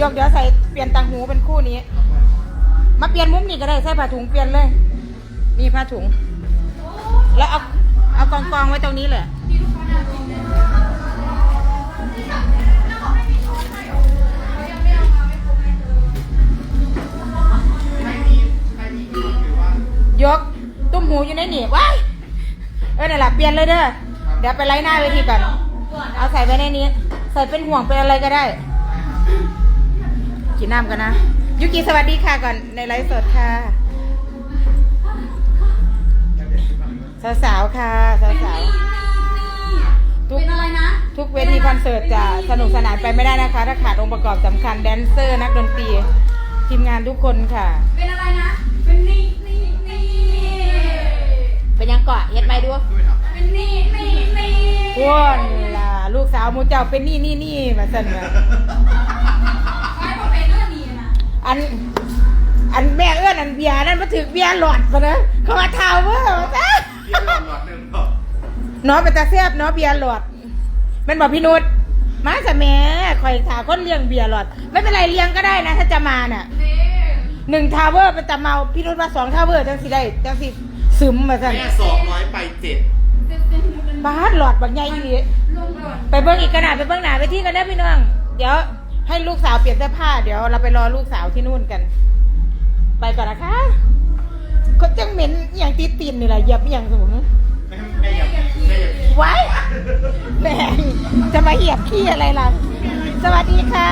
ยกเดี๋ยวใส่เปลี่ยนตังหูเป็นคู่นี้ มาเปลี่ยนมุมนี่ก็ได้ใส่ผ้าถุงเปลี่ยนเลยนี่ผ้าถุง แล้วเอาเอากองกองไว้ตรงนี้เลยยกตุ้มหูอยู่ในนี่ว้ายเออนี่นแหละเปลี่ยนเลยเด้อเดี๋ยวไปไล่หน้าเวทีก่อนเอาใส่ไปในนี้ ใส่เป็นห่วงเป็นอะไรก็ได้ กินน้ำกันนะ ยุกิสวัสดีค่ะก่อนในไลฟ์สดค่ะ สาวๆค่ะสาวๆทุกเป็นอะไรนะทุกเวทีคอนเสิร์ตจะสนุกสนานไปไม่ได้นะคะ ถ้าขาดองค์ประกอบสำคัญแดนเซอร์ นักดนตรีทีมงานทุกคนค่ะ เป็นอะไรนะ เป็นนี่นี่นี่เป็นยังเกาะเฮ็ดไหมดูเป็นนี่นี่นี่ ว้วนล่ะลูกสาวหมูเจ้าเป็นนี่นี่นี่มาสั่นมา ไว้ผมเป็นเรื่องนี้นะ อัน อันแม่เอื้อนอันเบียร์นั่นมาถึงเบียร์หลอดปะเนอะเขามาทาวเวอร์มาซะเยี่ยมหลอดหลอดหนึ่งหรอเนาะเป็นตาแซ่บเนาะเบียร์หลอดแมันบอกพี่นุชมาสะแม่คอยถาคนเลี้ยงเบียร์หลอด ไม่เป็นไรเลี้ยงก็ได้นะ ถ้าจะมาน่ะนี่หนึ่งทาวเวอร์เป็นตาเมาพี่นุชมาสองทาวเวอร์จังสิได้จังสิซึมมาสั่นแม่สองร้อยไปเจ็ดเจ็บเป็นหูเป็นบาสหลอดบางใหญ่อีหลีลงก่อนไปเบิ้งอีกขนาดไปเบิ้งหนาไปที่กันได้พี่น้อง เดี๋ยว ให้ลูกสาวเปลี่ยนเสื้อผ้าเดี๋ยวเราไปรอลูกสาวที่นู่นกัน ไปก่อนนะคะก็จังเหม็นอหย่างตีตีนนี่แหละเหยียบอหย่างสูงแม่แม่อย่าแม่อย่าไว้แหม่จะมาเหยียบขี้อะไรล่ะ สวัสดีค่ะ